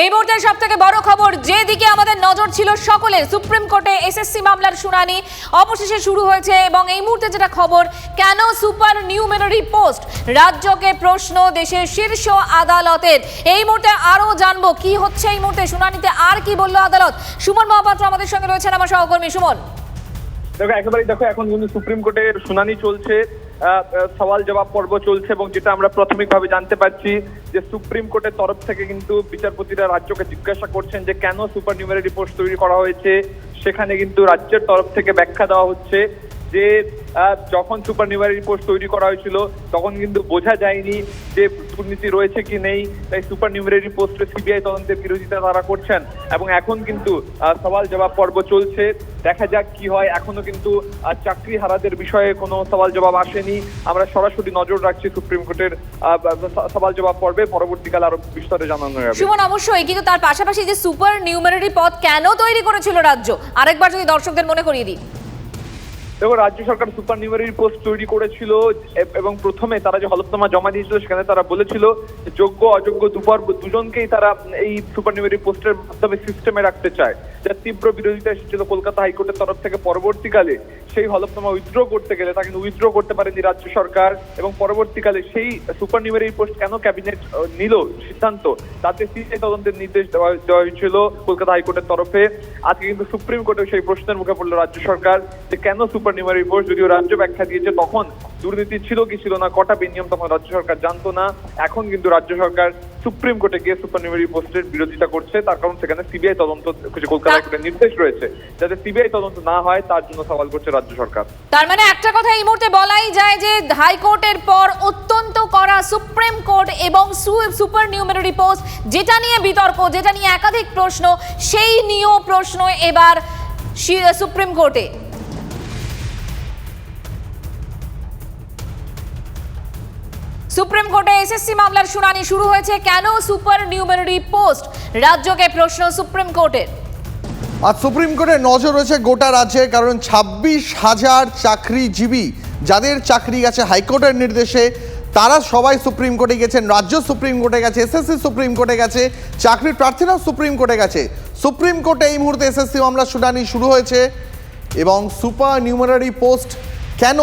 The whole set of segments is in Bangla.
এই মুহূর্তের সব থেকে বড় খবর, যেদিকে আমাদের নজর ছিল সকলের সুপ্রিম কোর্টে এসএসসি মামলার শুনানি অবশেষে শুরু হয়েছে এবং এই মুহূর্তে যেটা খবর, কেন সুপার নিউমেরারি পোস্ট রাজ্যকে প্রশ্ন দেশের শীর্ষ আদালতের। এই মুহূর্তে আরও জানব কি হচ্ছে এই মুহূর্তে শুনানিতে, আর কি বলল আদালত? সুমন মহাপাত্র আমাদের সঙ্গে রয়েছেন, আমার সহকর্মী। সুমন। দেখো, একেবারেই দেখো, এখন কিন্তু সুপ্রিম কোর্টের শুনানি চলছে। সওয়াল জবাব পর্ব চলছে এবং যেটা আমরা প্রাথমিকভাবে জানতে পারছি যে সুপ্রিম কোর্টের তরফ থেকে কিন্তু বিচারপতিরা রাজ্যকে জিজ্ঞাসা করছেন যে কেন সুপার নিউমারি রিপোর্ট তৈরি করা হয়েছে, সেখানে কিন্তু রাজ্যের তরফ থেকে ব্যাখ্যা দেওয়া হচ্ছে। যে যখন সুপার নিউমারি রিপোর্ট তৈরি করা হয়েছিল, তখন কিন্তু বোঝা যায়নি যে দুর্নীতি রয়েছে কি নেই। তাই সুপার নিউমারি পোস্টে সিবিআই তদন্তের বিরোধিতা তারা করছেন। এবং এখন কিন্তু সওয়াল জবাব পর্ব চলছে। দেখা যাক কি হয়। এখনও কিন্তু চাকরি হারাদের বিষয়ে কোনো সওয়াল জবাব আসেনি। আমরা সরাসরি নজর রাখছি সুপ্রিম কোর্টের সওয়াল জবাব পর্বে। পরবর্তীকালে আরও বিস্তারে জানানো যাবে। সুমন অবশ্যই কিন্তু তার পাশাপাশি যে সুপার নিউমেরারি পদ কেন তৈরি করেছিল রাজ্য? আরেকবার যদি দর্শকদের মনে করিয়ে দিই। দেখো, রাজ্য সরকার সুপার নিউমারি পোস্ট তৈরি করেছিল, এবং প্রথমে তারা যে হলফনামা জমা দিয়েছিল, সেখানে তারা বলেছিল যোগ্য, অযোগ্য দুপর দুজনকেই তারা এই সুপার নিউমারি পোস্টের মাধ্যমে সিস্টেমে রাখতে চায়। যার তীব্র বিরোধিতা এসেছিল কলকাতা হাইকোর্টের তরফ থেকে। পরবর্তীকালে সেই হলফনামা উইথড্র করতে গেলে তা কিন্তু উইথড্র করতে পারেনি রাজ্য সরকার, এবং পরবর্তীকালে সেই সুপার নিউমারি পোস্ট কেন ক্যাবিনেট নিল সিদ্ধান্ত? তাতে সিবিআই তদন্তের নির্দেশ দেওয়া দেওয়া হয়েছিল কলকাতা হাইকোর্টের তরফে। আজকে কিন্তু সুপ্রিম কোর্টে সেই প্রশ্নের মুখে পড়ল রাজ্য সরকার যে কেন সুপার নিউমারি পোস্ট যদিও রাজ্য ব্যাখ্যা দিয়েছে, তখন দুর্নীতি ছিল কি ছিল না, কটা বেনিয়ম তখন রাজ্য সরকার জানতো না। এখন কিন্তু রাজ্য সরকার সুপ্রিম কোর্টে গিয়ে সুপার নিউমারি পোস্টের বিরোধিতা করছে। তার কারণ সেখানে সিবিআই তদন্ত যে কলকাতা হাইকোর্টের নির্দেশ রয়েছে, যাতে সিবিআই তদন্ত না হয়, তার জন্য সওয়াল করছে রাজ্য সরকার। তার মানে একটা কথা এই মুহূর্তে বলাই যায় যে, হাইকোর্টের পর অত্যন্ত করা সুপ্রিম কোর্ট এবং সুপার নিউমেরারি পোস্ট যেটা নিয়ে বিতর্ক, যেটা নিয়ে একাধিক প্রশ্ন, সেই নিয়েও প্রশ্ন এবার সুপ্রিম কোর্টে। সুপ্রিম কোর্টে এসএসসি মামলার শুনানি শুরু হয়েছে। কেন সুপার নিউমেরারি পোস্ট? রাজ্যকে প্রশ্ন সুপ্রিম কোর্টের। আর সুপ্রিম কোর্টের নজর রয়েছে গোটা রাজ্যে, কারণ ছাব্বিশ হাজার চাকরিজীবী, যাদের চাকরি গেছে হাইকোর্টের নির্দেশে, তারা সবাই সুপ্রিম কোর্টে গেছেন। রাজ্য সুপ্রিম কোর্টে গেছে, এসএসসি সুপ্রিম কোর্টে গেছে, চাকরির প্রার্থীরাও সুপ্রিম কোর্টে গেছে। সুপ্রিম কোর্টে এই মুহূর্তে এসএসসি মামলা শুনানি শুরু হয়েছে এবং সুপার নিউমারারি পোস্ট, কেন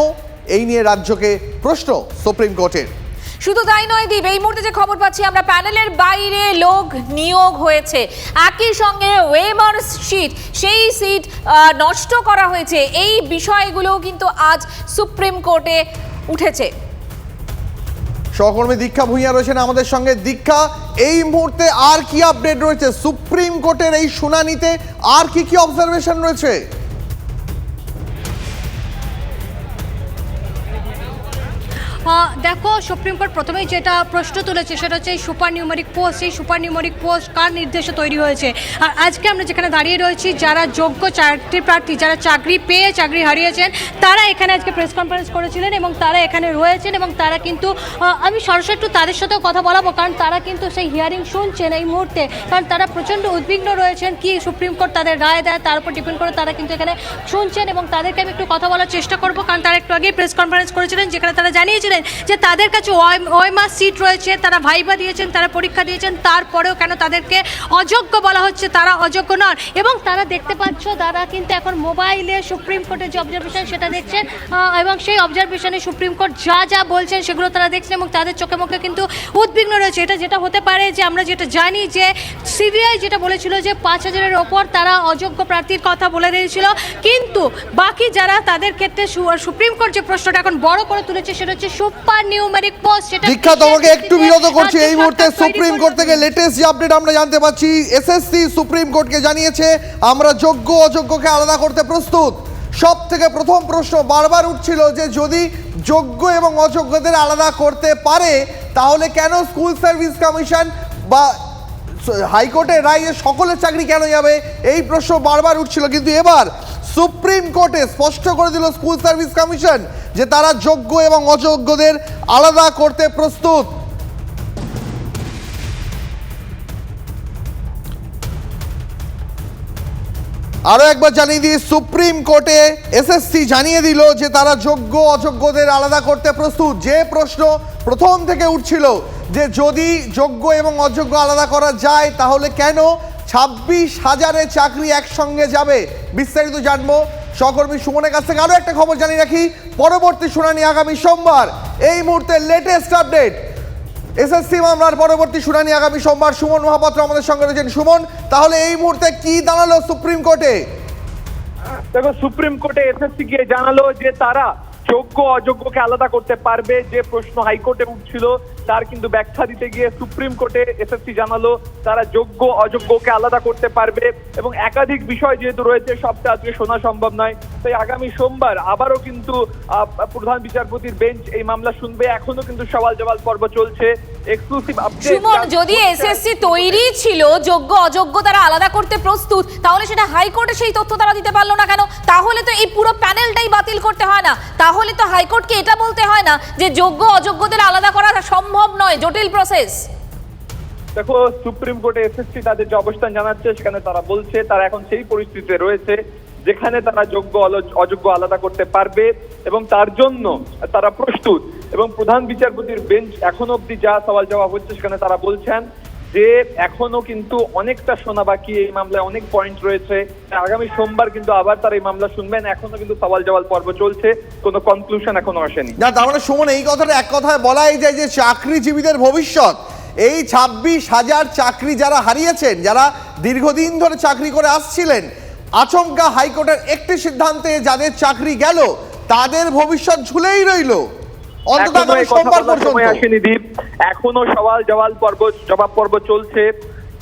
এই নিয়ে রাজ্যকে প্রশ্ন সুপ্রিম কোর্টের। শুধু তাই নয়, দীপ, এই মুহূর্তে যে খবর পাচ্ছি আমরা, প্যানেলের বাইরে লোক নিয়োগ হয়েছে। একই সঙ্গে ওয়েমার সিট সেই সিট নষ্ট করা হয়েছে। এই বিষয়গুলোও কিন্তু আজ সুপ্রিম কোর্টে উঠেছে। সহকর্মী দীক্ষা ভূঁইয়া রয়েছেন আমাদের সঙ্গে। দীক্ষা, এই মুহূর্তে আর কি আপডেট রয়েছে? সুপ্রিম কোর্টের এই শুনানিতে আর কি কি অবজারভেশন রয়েছে? দেখো সুপ্রিম কোর্ট প্রথমেই যেটা প্রশ্ন তুলেছে সেটা হচ্ছে এই সুপার নিউমারিক পোস্ট, সেই সুপার নিউমারিক পোস্ট কার নির্দেশে তৈরি হয়েছে? আর আজকে আমরা যেখানে দাঁড়িয়ে রয়েছি, যারা যোগ্য চাকরি প্রার্থী, যারা চাকরি পেয়ে চাকরি হারিয়েছেন, তারা এখানে আজকে প্রেস কনফারেন্স করেছিলেন এবং তারা এখানে রয়েছেন এবং তারা কিন্তু আমি সরাসরি একটু তাদের সাথেও কথা বলাবো, কারণ তারা কিন্তু সেই হিয়ারিং শুনছেন এই মুহূর্তে। কারণ তারা প্রচণ্ড উদ্বিগ্ন রয়েছেন, কি সুপ্রিম কোর্ট তাদের রায় দেয়, তার উপর ডিপেন্ড করে তারা কিন্তু এখানে শুনছেন এবং তাদেরকে আমি একটু কথা বলার চেষ্টা করব, কারণ তারা একটু আগেই প্রেস কনফারেন্স করেছিলেন, যেখানে তারা জানিয়েছিলেন যে তাদের কাছে ওয়মাস সিট রয়েছে, তারা ভাইবা দিয়েছেন, তারা পরীক্ষা দিয়েছেন, তারপরেও কেন তাদেরকে অযোগ্য বলা হচ্ছে? তারা অযোগ্য নন। এবং তারা দেখতে পাচ্ছ, তারা কিন্তু এখন মোবাইলে সুপ্রিম কোর্টের যে অবজারভেশন সেটা দেখছেন এবং সেই অবজারভেশনে সুপ্রিম কোর্ট যা যা বলছেন সেগুলো তারা দেখছেন এবং তাদের চোখে মুখে কিন্তু উদ্বিগ্ন রয়েছে। এটা যেটা হতে পারে যে আমরা যেটা জানি যে সিবিআই যেটা বলেছিল যে পাঁচ হাজারের ওপর তারা অযোগ্য প্রার্থীর কথা বলে দিয়েছিল। কিন্তু বাকি যারা তাদের ক্ষেত্রে সুপ্রিম কোর্ট যে প্রশ্নটা এখন বড় করে তুলেছে সেটা হচ্ছে সুপার নিউমেরিক পোস্ট সেটা দীক্ষা তোমাকে একটু বিরত করছি এই মুহূর্তে সুপ্রিম কোর্ট থেকে লেটেস্ট যে আপডেট আমরা জানতে পাচ্ছি এসএসসি সুপ্রিম কোর্টকে জানিয়েছে আমরা যোগ্য অযোগ্যকে আলাদা করতে প্রস্তুত। সব থেকে প্রথম প্রশ্ন বারবার উঠছিল যে যদি যোগ্য এবং অযোগ্যদের আলাদা করতে পারে তাহলে কেন স্কুল সার্ভিস কমিশন বা হাইকোর্টের রায়ে সকলের চাকরি কেন যাবে? এই প্রশ্ন বারবার উঠছিল কিন্তু এবার সুপ্রিম কোর্টে স্পষ্ট করে দিল স্কুল সার্ভিস কমিশন যে তারা যোগ্য এবং অযোগ্যদের আলাদা করতে প্রস্তুত। আরও একবার জানিয়ে দিই, সুপ্রিম কোর্টে এসএসসি জানিয়ে দিল যে তারা যোগ্য, অযোগ্যদের আলাদা করতে প্রস্তুত। যে প্রশ্ন প্রথম থেকে উঠছিল যে যদি যোগ্য এবং অযোগ্য আলাদা করা যায়, তাহলে কেন ছাব্বিশ হাজারের চাকরি একসঙ্গে যাবে। বিস্তারিত জানব। সহকর্মী সুমনের কাছ থেকে আরও একটা খবর জানিয়ে রাখি। পরবর্তী শুনানি আগামী সোমবার। এই মুহূর্তে লেটেস্ট আপডেট এসএসসি মামলার পরবর্তী শুনানি আগামী সোমবার। সুমন মহাপাত্র আমাদের সঙ্গে রয়েছেন। সুমন, তাহলে এই মুহূর্তে কি দাঁড়াল সুপ্রিম কোর্টে? দেখো, সুপ্রিম কোর্টে এসএসসি গিয়ে জানালো যে তারা যোগ্য অযোগ্যকে আলাদা করতে পারবে যে প্রশ্ন হাইকোর্টে উঠছিল, তার কিন্তু ব্যাখ্যা দিতে গিয়ে সুপ্রিম কোর্টে এসএসসি জানালো, তারা যোগ্য অযোগ্যকে আলাদা করতে পারবে এবং একাধিক বিষয় যেহেতু রয়েছে, সবটা আজকে শোনা সম্ভব নয়। তাই আগামী সোমবার আবারও কিন্তু প্রধান বিচারপতির বেঞ্চ এই মামলা শুনবে। এখনও কিন্তু সওয়াল জবাল পর্ব চলছে। এক্সক্লুসিভ আপডেট সুমন যদি এসএসসি তৈরি ছিল যোগ্য অযোগ্য তারা আলাদা করতে প্রস্তুত তাহলে সেটা হাইকোর্টে সেই তথ্য তারা দিতে পারল না কেন? তাহলে তো এই পুরো প্যানেলটাই বাতিল করতে হয় না। তাহলে তো হাইকোর্টকে এটা বলতে হয় না যে যোগ্য অযোগ্যদের আলাদা করা সম্ভব নয় জটিল প্রসেস দেখো সুপ্রিম কোর্টে এসএসসি তাদের যে অবস্থান জানাচ্ছে সেখানে তারা বলছে তারা এখন সেই পরিস্থিতিতে রয়েছে যেখানে তারা যোগ্য অযোগ্য আলাদা করতে পারবে এবং তার জন্য তারা প্রস্তুত। এবং প্রধান বিচারপতির বেঞ্চ এখনও অব্দি যা সওয়াল জবাব হচ্ছে সেখানে তারা বলছেন যে এখনও কিন্তু অনেকটা শোনা বাকি এই মামলায় অনেক পয়েন্ট রয়েছে। আগামী সোমবার কিন্তু আবার তার এই মামলা শুনবেন। এখনও কিন্তু সওয়াল জবাব পর্ব চলছে। কোনো কনক্লুশন এখনও আসেনি। না, তার মানে সুমন, এই কথাটা এক কথায় বলাই যায় যে চাকরিজীবীদের ভবিষ্যৎ। এই ছাব্বিশ হাজার চাকরি যারা হারিয়েছেন, যারা দীর্ঘদিন ধরে চাকরি করে আসছিলেন আচমকা হাইকোর্টের একটি সিদ্ধান্তে যাদের চাকরি গেল তাদের ভবিষ্যৎ ঝুলেই রইল। অন্তত এখনও আগামী কথা সোমবার পর্যন্ত। আসেনি দীপ। এখনও সওয়াল পর্ব জবাব পর্ব চলছে।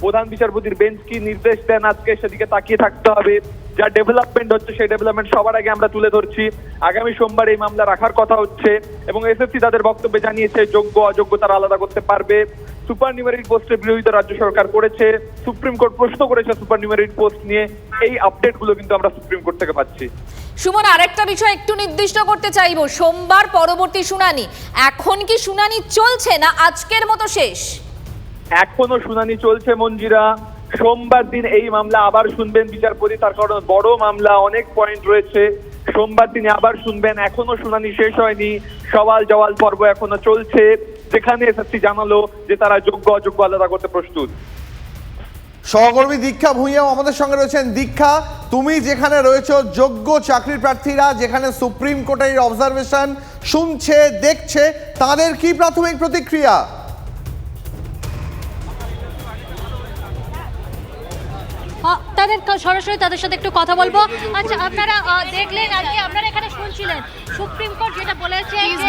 প্রধান বিচারপতির বেঞ্চ কি নির্দেশ দেন আজকে? সেদিকে তাকিয়ে থাকতে হবে। যা ডেভেলপমেন্ট হচ্ছে সেই ডেভেলপমেন্ট সবার আগে আমরা তুলে ধরছি। আগামী সোমবার এই মামলা রাখার কথা হচ্ছে এবং এসএসসি তাদের বক্তব্যে জানিয়েছে যোগ্য অযোগ্য তারা আলাদা করতে পারবে। সুপার নিউমেরিক পোস্টের বিরোধিতা রাজ্য সরকার করেছে সুপ্রিম কোর্ট প্রশ্ন করেছে সুপার নিউমেরিক পোস্ট নিয়ে এই আপডেটগুলো কিন্তু আমরা সুপ্রিম কোর্ট থেকে পাচ্ছি। সুমন আরেকটা বিষয় একটু নির্দিষ্ট করতে চাইব সোমবার পরবর্তী শুনানি এখন কি শুনানি চলছে না আজকের মতো শেষ? এখনও শুনানি চলছে মঞ্জিরা সোমবার দিন এই মামলা আবার শুনবেন বিচারপতি তার কারণ বড় মামলা অনেক পয়েন্ট রয়েছে। সোমবার দিনে আবার শুনবেন এখনও শুনানি শেষ হয়নি সওয়াল জওয়াল পর্ব এখনও চলছে। যেখানে এসএসসি জানালো যে তারা যোগ্য অযোগ্য আলাদা করতে প্রস্তুত। সহকর্মী দীক্ষা ভূঁইয়াও আমাদের সঙ্গে রয়েছেন। দীক্ষা, তুমি যেখানে রয়েছ, যোগ্য চাকরি প্রার্থীরা যেখানে সুপ্রিম কোর্টের অবজারভেশন শুনছে, দেখছে, তাদের কি প্রাথমিক প্রতিক্রিয়া? তাদের সরাসরি তাদের সাথে একটু কথা বলব। আচ্ছা আপনারা দেখলেন আর কি আপনারা এখানে শুনছিলেন। সুপ্রিম কোর্ট যেটা বলেছে please,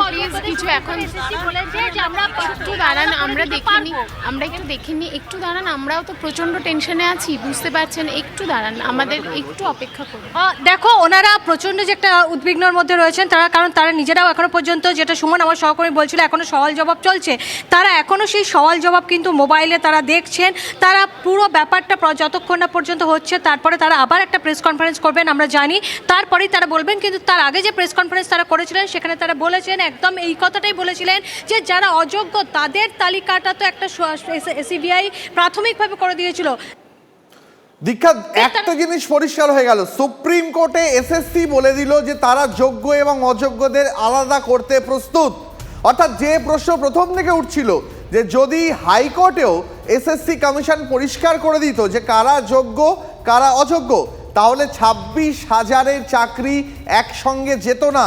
অযোগ্যদের কিছু এখন- বলেছে যে আমরা একটু দাঁড়ান আমরা দেখিনি আমরা একটু দেখিনি একটু দাঁড়ান আমরাও তো প্রচণ্ড টেনশনে আছি বুঝতে পারছেন একটু দাঁড়ান আমাদের একটু অপেক্ষা করুন। দেখো ওনারা প্রচণ্ড যে একটা উদ্বিগ্নর মধ্যে রয়েছেন তারা কারণ তারা নিজেরাও এখনও পর্যন্ত যেটা সুমন আমার সহকর্মী বলছিল এখনও সওয়াল জবাব চলছে। তারা এখনও সেই সওয়াল জবাব কিন্তু মোবাইলে তারা দেখছেন তারা পুরো ব্যাপারটা প্র- যতক্ষণ না পর্যন্ত হচ্ছে তারপরে তারা আবার একটা প্রেস কনফারেন্স করবেন আমরা জানি। তারপরেই তারা বলবেন কিন্তু তার আগে যে প্রেস কনফারেন্স তারা করেছিলেন সেখানে তারা বলেছেন একদম এই কথাটাই বলেছিলেন যে যারা অযোগ্য তাদের তালিকাটা তো একটা সিবিআই প্রাথমিকভাবে করে দিয়েছিল। দীক্ষা একটা জিনিস পরিষ্কার হয়ে গেল। সুপ্রিম কোর্টে এসএসসি বলে দিল যে তারা যোগ্য এবং অযোগ্যদের আলাদা করতে প্রস্তুত। অর্থাৎ যে প্রশ্ন প্রথম থেকে উঠছিল যে যদি হাইকোর্টেও এসএসসি কমিশন পরিষ্কার করে দিত যে কারা যোগ্য কারা অযোগ্য তাহলে ছাব্বিশ হাজারের চাকরি একসঙ্গে যেত না।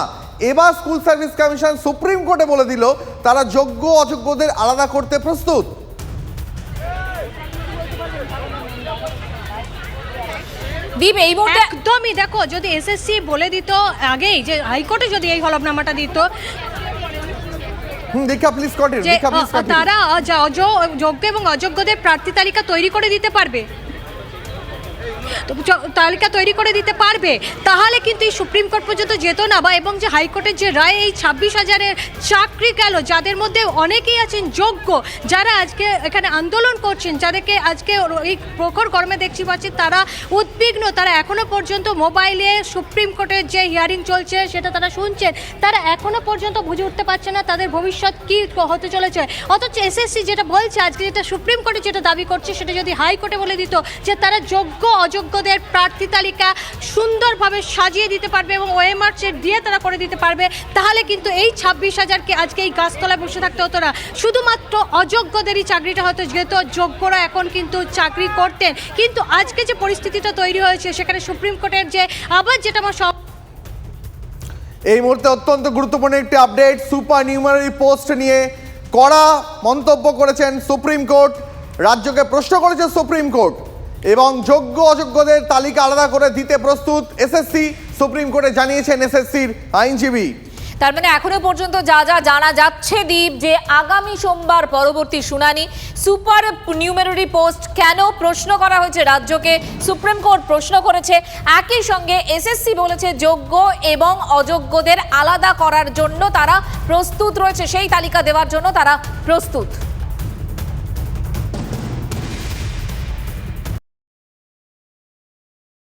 এবার স্কুল সার্ভিস কমিশন সুপ্রিম কোর্টে বলে দিল তারা যোগ্য অযোগ্যদের আলাদা করতে প্রস্তুত। দীপ এই মুহূর্তে একদমই দেখো যদি এসএসসি বলে দিত আগেই যে হাইকোর্টে যদি এই হলফনামাটা দিত দীক্ষা প্লিজ কন্টিনিউ দীক্ষা প্লিজ তারা যোগ্য এবং অযোগ্যদের প্রার্থী তালিকা তৈরি করে দিতে পারবে। তালিকা তৈরি করে দিতে পারবে। তাহলে কিন্তু এই সুপ্রিম কোর্ট পর্যন্ত যেত না বা এবং যে হাইকোর্টের যে রায় এই ছাব্বিশ হাজারের চাকরি গেল, যাদের মধ্যে অনেকেই আছেন যোগ্য, যারা আজকে এখানে আন্দোলন করছেন, যাদেরকে আজকে এই প্রখর গরমে দেখছি পাচ্ছি তারা উদ্বিগ্ন, তারা এখনও পর্যন্ত মোবাইলে সুপ্রিম কোর্টের যে হিয়ারিং চলছে সেটা তারা শুনছেন, তারা এখনও পর্যন্ত বুঝে উঠতে পারছে না তাদের ভবিষ্যৎ কি হতে চলেছে। অথচ এসএসসি যেটা বলছে, আজকে যেটা সুপ্রিম কোর্টে যেটা দাবি করছে, সেটা যদি হাইকোর্টে বলে দিত যে তারা যোগ্য অযোগ্যদের প্রার্থী তালিকা সুন্দরভাবে সাজিয়ে দিতে পারবে এবং ওএমআর দিয়ে তারা করে দিতে পারবে। তাহলে কিন্তু এই ছাব্বিশ হাজারকে আজকে এই গাছতলায় বসে থাকতে হতো না। শুধুমাত্র অযোগ্যদেরই চাকরিটা হতো, যেহেতু যোগ্যরা এখন কিন্তু চাকরি করতেন। কিন্তু আজকে যে পরিস্থিতিটা তৈরি হয়েছে, সেখানে সুপ্রিম কোর্টের যে আবার যেটা আমার সব এই মুহূর্তে অত্যন্ত গুরুত্বপূর্ণ একটি আপডেট সুপার নিউমারি পোস্ট নিয়ে কড়া মন্তব্য করেছেন সুপ্রিম কোর্ট, রাজ্যকে প্রশ্ন করেছে সুপ্রিম কোর্ট। এবং যোগ্য অযোগ্যদের তালিকা আলাদা করে দিতে প্রস্তুত এসএসসি সুপ্রিম কোর্টে জানিয়েছেন এসএসসির আইনজীবী। তার মানে এখনও পর্যন্ত যা যা জানা যাচ্ছে দীপ, যে আগামী সোমবার পরবর্তী শুনানি, সুপার নিউমেরারি পোস্ট কেন প্রশ্ন করা হয়েছে রাজ্যকে? সুপ্রিম কোর্ট প্রশ্ন করেছে, একই সঙ্গে এসএসসি বলেছে যোগ্য এবং অযোগ্যদের আলাদা করার জন্য তারা প্রস্তুত রয়েছে, সেই তালিকা দেওয়ার জন্য তারা প্রস্তুত।